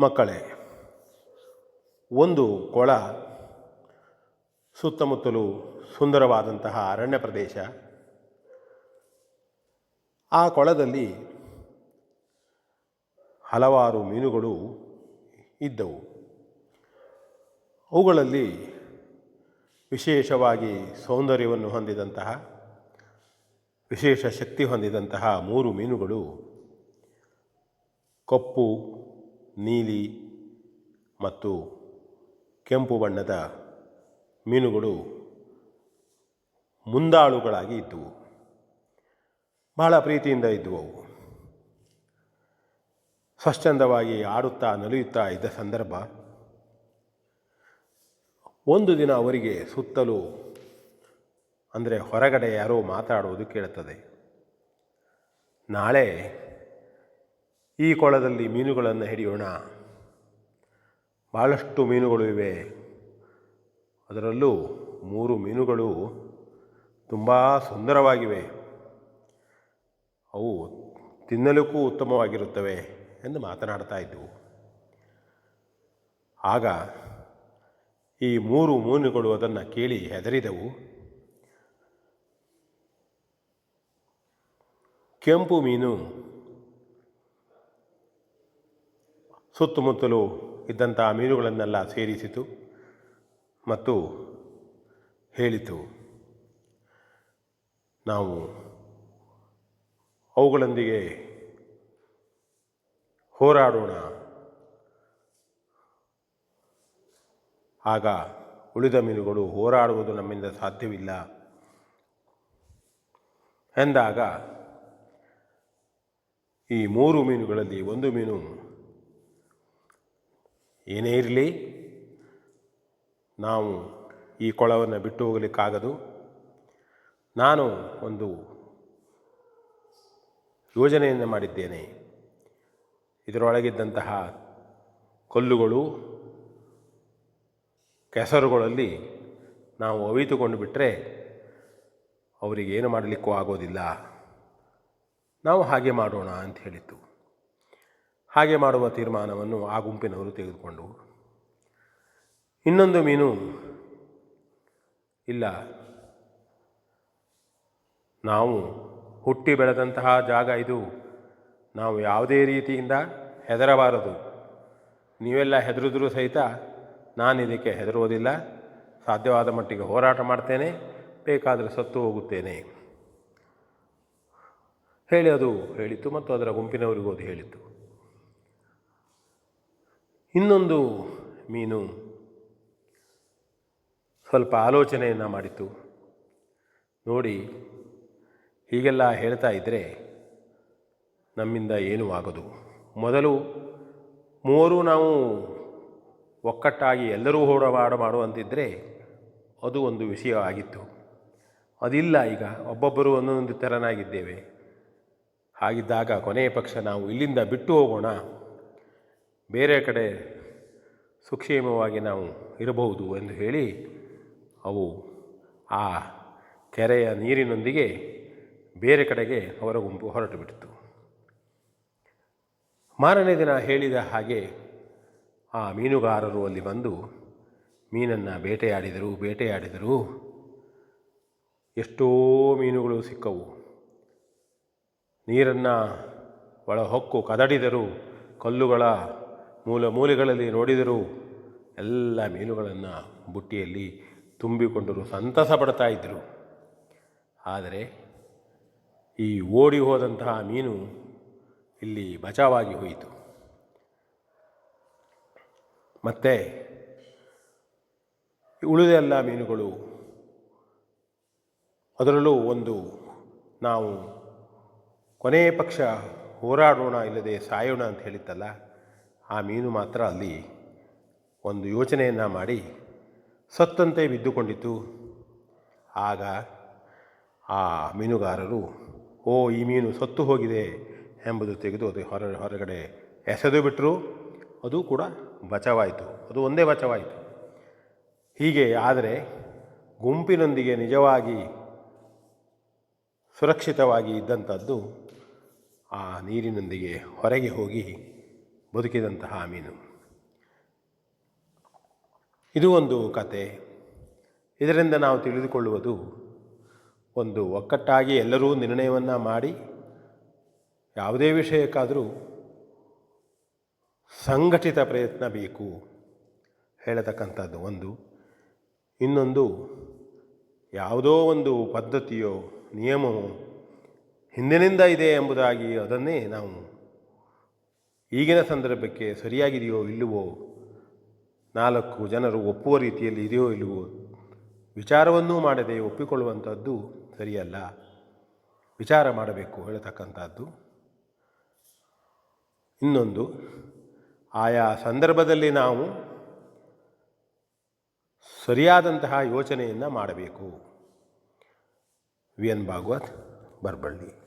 ಮಕ್ಕಳೇ, ಒಂದು ಕೊಳ ಸುತ್ತಮುತ್ತಲು ಸುಂದರವಾದಂತಹ ಅರಣ್ಯ ಪ್ರದೇಶ. ಆ ಕೊಳದಲ್ಲಿ ಹಲವಾರು ಮೀನುಗಳು ಇದ್ದವು. ಅವುಗಳಲ್ಲಿ ವಿಶೇಷವಾಗಿ ಸೌಂದರ್ಯವನ್ನು ಹೊಂದಿದಂತಹ, ವಿಶೇಷ ಶಕ್ತಿ ಹೊಂದಿದಂತಹ ಮೂರು ಮೀನುಗಳು, ಕಪ್ಪು ನೀಲಿ ಮತ್ತು ಕೆಂಪು ಬಣ್ಣದ ಮೀನುಗಳು ಮುಂದಾಳುಗಳಾಗಿ ಇದ್ದವು. ಬಹಳ ಪ್ರೀತಿಯಿಂದ ಇದ್ದುವು ಸ್ವಚ್ಛಂದವಾಗಿ ಆಡುತ್ತಾ ನಲಿಯುತ್ತಾ ಇದ್ದ ಸಂದರ್ಭ, ಒಂದು ದಿನ ಅವರಿಗೆ ಸುತ್ತಲೂ, ಅಂದರೆ ಹೊರಗಡೆ ಯಾರೋ ಮಾತಾಡುವುದು ಕೇಳುತ್ತದೆ. ನಾಳೆ ಈ ಕೊಳದಲ್ಲಿ ಮೀನುಗಳನ್ನು ಹಿಡಿಯೋಣ. ಭಾಳಷ್ಟು ಮೀನುಗಳು ಇವೆ. ಅದರಲ್ಲೂ ಮೂರು ಮೀನುಗಳು ತುಂಬ ಸುಂದರವಾಗಿವೆ. ಅವು ತಿನ್ನಲಿಕ್ಕೂ ಉತ್ತಮವಾಗಿರುತ್ತವೆ ಎಂದು ಮಾತನಾಡ್ತಾ ಇದ್ದವು. ಆಗ ಈ ಮೂರು ಮೀನುಗಳು ಅದನ್ನು ಕೇಳಿ ಹೆದರಿದವು. ಕೆಂಪು ಮೀನು ಸುತ್ತಮುತ್ತಲು ಇದ್ದಂಥ ಮೀನುಗಳನ್ನೆಲ್ಲ ಸೇರಿಸಿತು ಮತ್ತು ಹೇಳಿತು, ನಾವು ಅವುಗಳೊಂದಿಗೆ ಹೋರಾಡೋಣ. ಆಗ ಉಳಿದ ಮೀನುಗಳು ಹೋರಾಡುವುದು ನಮ್ಮಿಂದ ಸಾಧ್ಯವಿಲ್ಲ ಎಂದಾಗ ಈ ಮೂರು ಮೀನುಗಳಲ್ಲಿ ಒಂದು ಮೀನು ಏನೇ ಇರಲಿ, ನಾವು ಈ ಕೊಳವನ್ನು ಬಿಟ್ಟು ಹೋಗಲಿಕ್ಕಾಗದು. ನಾನು ಒಂದು ಯೋಜನೆಯನ್ನು ಮಾಡಿದ್ದೇನೆ. ಇದರೊಳಗಿದ್ದಂತಹ ಕಲ್ಲುಗಳು, ಕೆಸರುಗಳಲ್ಲಿ ನಾವು ಅವಿತುಕೊಂಡು ಬಿಟ್ಟರೆ ಅವರಿಗೆ ಏನು ಮಾಡಲಿಕ್ಕೂ ಆಗೋದಿಲ್ಲ. ನಾವು ಹಾಗೆ ಮಾಡೋಣ ಅಂತ ಹೇಳಿತ್ತು. ಹಾಗೆ ಮಾಡುವ ತೀರ್ಮಾನವನ್ನು ಆ ಗುಂಪಿನವರು ತೆಗೆದುಕೊಂಡು ಇನ್ನೊಂದು ಮೀನು ಇಲ್ಲ. ನಾವು ಹುಟ್ಟಿ ಬೆಳೆದಂತಹ ಜಾಗ ಇದು. ನಾವು ಯಾವುದೇ ರೀತಿಯಿಂದ ಹೆದರಬಾರದು. ನೀವೆಲ್ಲ ಹೆದರಿದ್ರೂ ಸಹಿತ ನಾನು ಇದಕ್ಕೆ ಹೆದರುವುದಿಲ್ಲ. ಸಾಧ್ಯವಾದ ಮಟ್ಟಿಗೆ ಹೋರಾಟ ಮಾಡ್ತೇನೆ. ಬೇಕಾದರೆ ಸತ್ತು ಹೋಗುತ್ತೇನೆ. ಹೇಳಿ ಅದು ಹೇಳಿತು ಮತ್ತು ಅದರ ಗುಂಪಿನವರಿಗೂ ಅದು ಹೇಳಿತು ಇನ್ನೊಂದು ಮೀನು ಸ್ವಲ್ಪ ಆಲೋಚನೆಯನ್ನು ಮಾಡಿತು. ನೋಡಿ, ಹೀಗೆಲ್ಲ ಹೇಳ್ತಾ ಇದ್ದರೆ ನಮ್ಮಿಂದ ಏನೂ ಆಗೋದು. ಮೊದಲು ಮೂವರು ನಾವು ಒಕ್ಕಟ್ಟಾಗಿ ಎಲ್ಲರೂ ಹೋರಾಟ ಮಾಡುವಂತಿದ್ದರೆ ಅದು ಒಂದು ವಿಷಯ ಆಗಿತ್ತು. ಅದಿಲ್ಲ ಈಗ, ಒಬ್ಬೊಬ್ಬರು ಒಂದೊಂದು ತೆರನಾಗಿದ್ದೇವೆ. ಹಾಗಿದ್ದಾಗ ಕೊನೆಯ ಪಕ್ಷ ನಾವು ಇಲ್ಲಿಂದ ಬಿಟ್ಟು ಹೋಗೋಣ. ಬೇರೆ ಕಡೆ ಸುಕ್ಷೇಮವಾಗಿ ನಾವು ಇರಬಹುದು ಎಂದು ಹೇಳಿ ಅವು ಆ ಕೆರೆಯ ನೀರಿನೊಂದಿಗೆ ಬೇರೆ ಕಡೆಗೆ ಅವರ ಗುಂಪು ಹೊರಟು ಬಿಟ್ಟಿತು ಮಾರನೇ ದಿನ ಹೇಳಿದ ಹಾಗೆ ಆ ಮೀನುಗಾರರು ಅಲ್ಲಿ ಬಂದು ಮೀನನ್ನು ಬೇಟೆಯಾಡಿದರು ಬೇಟೆಯಾಡಿದರು. ಎಷ್ಟೋ ಮೀನುಗಳು ಸಿಕ್ಕವು. ನೀರನ್ನು ಒಳಹೊಕ್ಕು ಕದಡಿದರು, ಕಲ್ಲುಗಳ ಮೂಲ ಮೂಲೆಗಳಲ್ಲಿ ನೋಡಿದರೂ ಎಲ್ಲ ಮೀನುಗಳನ್ನು ಬುಟ್ಟಿಯಲ್ಲಿ ತುಂಬಿಕೊಂಡರು ಸಂತಸ ಪಡ್ತಾ ಇದ್ದರು. ಆದರೆ ಈ ಓಡಿ ಹೋದಂತಹ ಮೀನು ಇಲ್ಲಿ ಬಚಾವಾಗಿ ಹೋಯಿತು. ಮತ್ತು ಉಳಿದ ಎಲ್ಲ ಮೀನುಗಳು ಅದರಲ್ಲೂ ಒಂದು ನಾವು ಕೊನೆಯ ಪಕ್ಷ ಹೋರಾಡೋಣ ಇಲ್ಲದೆ ಸಾಯೋಣ ಅಂತ ಹೇಳಿತ್ತಲ್ಲ ಆ ಮೀನು ಮಾತ್ರ ಅಲ್ಲಿ ಒಂದು ಯೋಚನೆಯನ್ನು ಮಾಡಿ ಸತ್ತಂತೆ ಬಿದ್ದುಕೊಂಡಿತು ಆಗ ಆ ಮೀನುಗಾರರು, ಓ, ಈ ಮೀನು ಸತ್ತು ಹೋಗಿದೆ ಎಂಬುದು ತೆಗೆದು ಅದು ಹೊರ, ಹೊರಗಡೆ ಎಸೆದು ಬಿಟ್ಟರು ಅದು ಕೂಡ ಬಚಾವಾಯಿತು. ಅದು ಒಂದೇ ಬಚಾವಾಯಿತು. ಹೀಗೆ ಆದರೆ ಗುಂಪಿನೊಂದಿಗೆ ನಿಜವಾಗಿ ಸುರಕ್ಷಿತವಾಗಿ ಇದ್ದಂಥದ್ದು ಆ ನೀರಿನೊಂದಿಗೆ ಹೊರಗೆ ಹೋಗಿ ಬದುಕಿದಂತಹ ಮೀನು. ಇದು ಒಂದು ಕತೆ. ಇದರಿಂದ ನಾವು ತಿಳಿದುಕೊಳ್ಳುವುದು ಒಂದು ಒಕ್ಕಟ್ಟಾಗಿ ಎಲ್ಲರೂ ನಿರ್ಣಯವನ್ನು ಮಾಡಿ ಯಾವುದೇ ವಿಷಯಕ್ಕಾದರೂ ಸಂಘಟಿತ ಪ್ರಯತ್ನ ಬೇಕು ಹೇಳತಕ್ಕಂಥದ್ದು ಒಂದು. ಇನ್ನೊಂದು, ಯಾವುದೋ ಒಂದು ಪದ್ಧತಿಯೋ ನಿಯಮವೋ ಹಿಂದಿನಿಂದ ಇದೆ ಎಂಬುದಾಗಿ ಅದನ್ನೇ ನಾವು ಈಗಿನ ಸಂದರ್ಭಕ್ಕೆ ಸರಿಯಾಗಿದೆಯೋ ಇಲ್ಲವೋ? ನಾಲ್ಕು ಜನರು ಒಪ್ಪುವ ರೀತಿಯಲ್ಲಿ ಇದೆಯೋ ಇಲ್ಲವೋ? ವಿಚಾರವನ್ನೂ ಮಾಡದೆ ಒಪ್ಪಿಕೊಳ್ಳುವಂಥದ್ದು ಸರಿಯಲ್ಲ. ವಿಚಾರ ಮಾಡಬೇಕು ಹೇಳತಕ್ಕಂಥದ್ದು ಇನ್ನೊಂದು, ಆಯಾ ಸಂದರ್ಭದಲ್ಲಿ ನಾವು ಸರಿಯಾದಂತಹ ಯೋಚನೆಯನ್ನು ಮಾಡಬೇಕು. V N Bhagwat Baraballi.